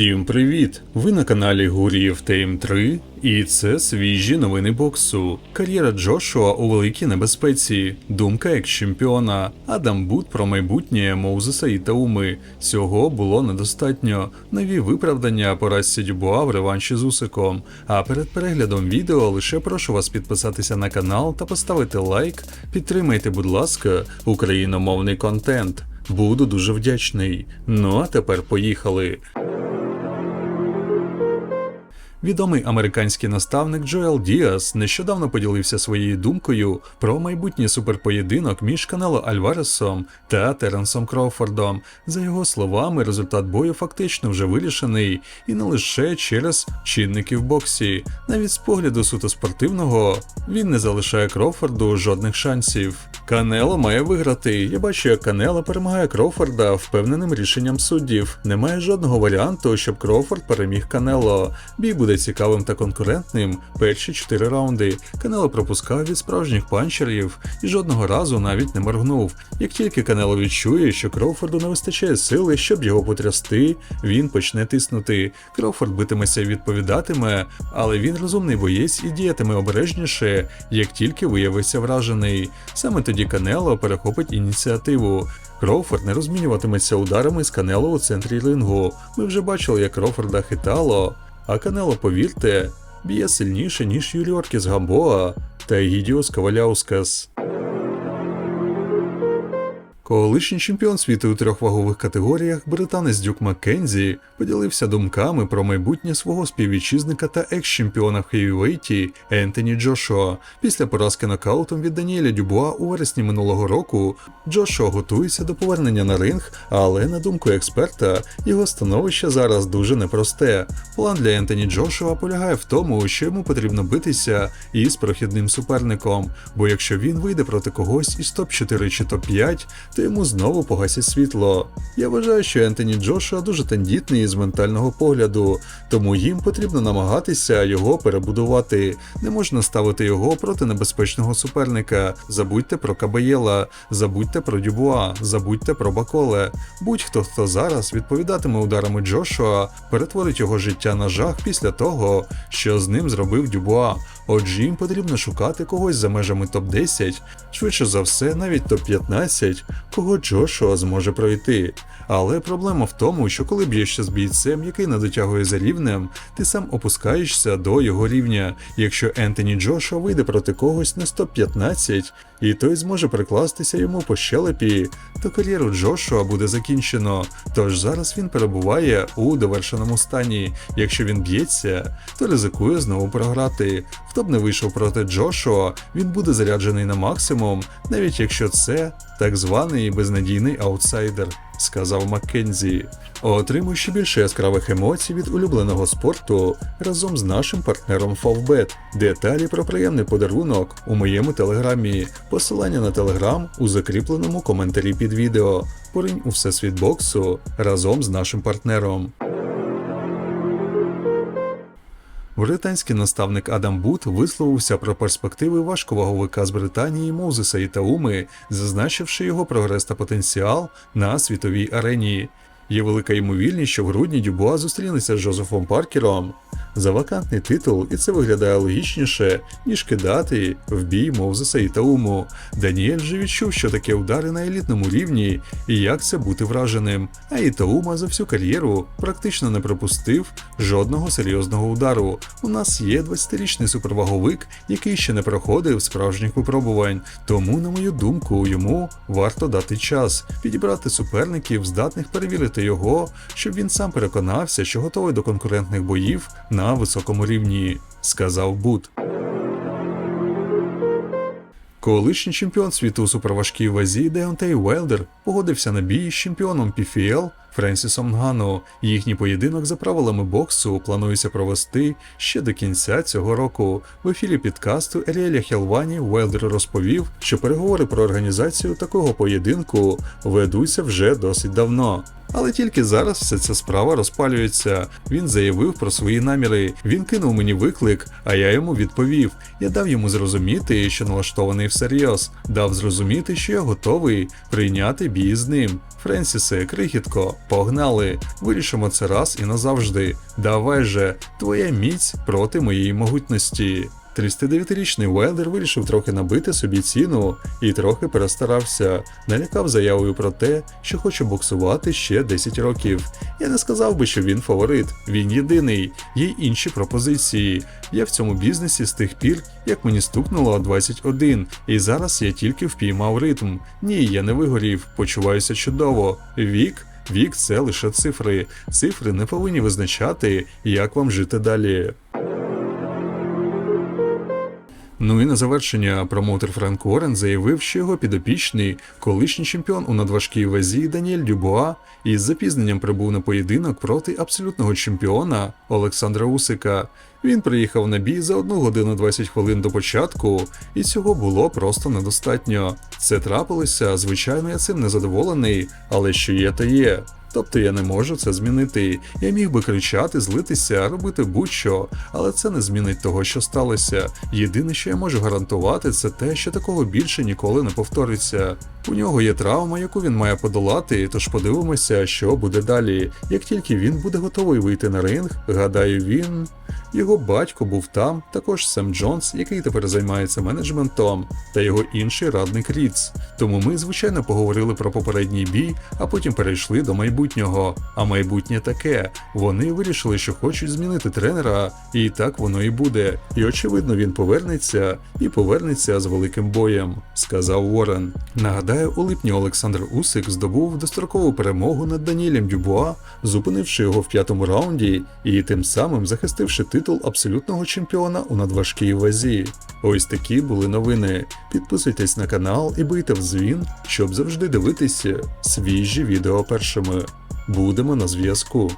Всім привіт! Ви на каналі Гуріїв Тейм 3, і це свіжі новини боксу. Кар'єра Джошуа у великій небезпеці, думка екс-чемпіона, Адам Бут про майбутнє Моузеса і Тауми. Цього було недостатньо. Нові виправдання поразці Дюбуа в реванші з Усиком. А перед переглядом відео лише прошу вас підписатися на канал та поставити лайк. Підтримайте, будь ласка, україномовний контент. Буду дуже вдячний. Ну а тепер поїхали. Відомий американський наставник Джоел Діас нещодавно поділився своєю думкою про майбутній суперпоєдинок між Канело Альваресом та Теренсом Кроуфордом. За його словами, результат бою фактично вже вирішений, і не лише через чинники в боксі. Навіть з погляду суто спортивного він не залишає Кроуфорду жодних шансів. Канело має виграти. Я бачу, як Канело перемагає Кроуфорда впевненим рішенням суддів. Немає жодного варіанту, щоб Кроуфорд переміг Канело. Бій буде цікавим та конкурентним перші чотири раунди. Канело пропускав від справжніх панчерів і жодного разу навіть не моргнув. Як тільки Канело відчує, що Кроуфорду не вистачає сили, щоб його потрясти, він почне тиснути. Кроуфорд битиметься і відповідатиме, але він розумний боєць і діятиме обережніше, як тільки виявиться вражений. Саме тоді Канело перехопить ініціативу. Кроуфорд не розмінюватиметься ударами з Канело у центрі рингу. Ми вже бачили, як Кроуфорда хитало. А Канело, повірте, б'є сильніше, ніж Юліоркіс Гамбоа та Гідіос Коваляускас. Колишній чемпіон світу у трьох вагових категоріях британець Дюк Маккензі поділився думками про майбутнє свого співвітчизника та екс-чемпіона в хевівейті Ентоні Джошуа. Після поразки нокаутом від Даніеля Дюбуа у вересні минулого року Джошуа готується до повернення на ринг, але на думку експерта, його становище зараз дуже непросте. План для Ентоні Джошуа полягає в тому, що йому потрібно битися із прохідним суперником, бо якщо він вийде проти когось із топ-4 чи топ-5, то йому знову погасять світло. Я вважаю, що Ентоні Джошуа дуже тендітний з ментального погляду, тому їм потрібно намагатися його перебудувати. Не можна ставити його проти небезпечного суперника. Забудьте про Кабаєла, забудьте про Дюбуа, забудьте про Баколе. Будь-хто, хто зараз відповідатиме ударами Джошуа, перетворить його життя на жах після того, що з ним зробив Дюбуа. Отже, їм потрібно шукати когось за межами топ-10, швидше за все, навіть топ-15, кого Джошуа зможе пройти. Але проблема в тому, що коли б'єшся з бійцем, який не дотягує за рівнем, ти сам опускаєшся до його рівня. Якщо Ентоні Джошуа вийде проти когось на топ-15, і той зможе прикластися йому по щелепі, то кар'єру Джошуа буде закінчено. Тож зараз він перебуває у довершеному стані. Якщо він б'ється, то ризикує знову програти. Хто б не вийшов проти Джошуа, він буде заряджений на максимум, навіть якщо це так званий безнадійний аутсайдер, сказав Маккензі. Отримуй ще більше яскравих емоцій від улюбленого спорту разом з нашим партнером Favbet. Деталі про приємний подарунок у моєму телеграмі. Посилання на телеграм у закріпленому коментарі під відео. Поринь у всесвіт боксу разом з нашим партнером. Британський наставник Адам Бут висловився про перспективи важковаговика з Британії Моузеса Ітауми, зазначивши його прогрес та потенціал на світовій арені. Є велика ймовірність, що в грудні Дюбуа зустрінеться з Джозефом Паркером за вакантний титул, і це виглядає логічніше, ніж кидати в бій Мовзеса і Тауму. Даніель вже відчув, що таке удари на елітному рівні і як це бути враженим. А Ітаума за всю кар'єру практично не пропустив жодного серйозного удару. У нас є 20-річний суперваговик, який ще не проходив справжніх випробувань. Тому, на мою думку, йому варто дати час підібрати суперників, здатних перевірити його, щоб він сам переконався, що готовий до конкурентних боїв на високому рівні, сказав Бут. Колишній чемпіон світу у суперважкій вазі Деонтей Уелдер погодився на бій з чемпіоном PFL Френсісом Нгану. Їхній поєдинок за правилами боксу планується провести ще до кінця цього року. В ефірі підкасту Еріеля Хелвані Уелдер розповів, що переговори про організацію такого поєдинку ведуться вже досить давно. Але тільки зараз вся ця справа розпалюється. Він заявив про свої наміри. Він кинув мені виклик, а я йому відповів. Я дав йому зрозуміти, що налаштований всерйоз, дав зрозуміти, що я готовий прийняти бій з ним. Френсісе, крихітко, погнали, вирішимо це раз і назавжди. Давай же, твоя міць проти моєї могутності. 39-річний Уайлдер вирішив трохи набити собі ціну і трохи перестарався, налякав заявою про те, що хоче боксувати ще 10 років. Я не сказав би, що він фаворит, він єдиний, є інші пропозиції. Я в цьому бізнесі з тих пір, як мені стукнуло 21, і зараз я тільки впіймав ритм. Ні, я не вигорів, почуваюся чудово. Вік. Вік це лише цифри. Цифри не повинні визначати, як вам жити далі. Ну і на завершення промоутер Френк Уоррен заявив, що його підопічний, колишній чемпіон у надважкій вазі Даніель Дюбуа із запізненням прибув на поєдинок проти абсолютного чемпіона Олександра Усика. Він приїхав на бій за 1 годину 20 хвилин до початку, і цього було просто недостатньо. Це трапилося, звичайно, я цим не задоволений, але що є, то є. Тобто я не можу це змінити. Я міг би кричати, злитися, робити будь-що, але це не змінить того, що сталося. Єдине, що я можу гарантувати, це те, що такого більше ніколи не повториться. У нього є травма, яку він має подолати, тож подивимося, що буде далі. Як тільки він буде готовий вийти на ринг, гадаю, він. Його батько був там, також Сем Джонс, який тепер займається менеджментом, та його інший радник Ріц. Тому ми, звичайно, поговорили про попередній бій, а потім перейшли до майбутнього. А майбутнє таке. Вони вирішили, що хочуть змінити тренера, і так воно і буде. І очевидно, він повернеться і повернеться з великим боєм, сказав Уоррен. Нагадаю, у липні Олександр Усик здобув дострокову перемогу над Даніелем Дюбуа, зупинивши його в п'ятому раунді і тим самим захистивши титул абсолютного чемпіона у надважкій вазі. Ось такі були новини. Підписуйтесь на канал і бийте в дзвін, щоб завжди дивитися свіжі відео першими. Будемо на зв'язку.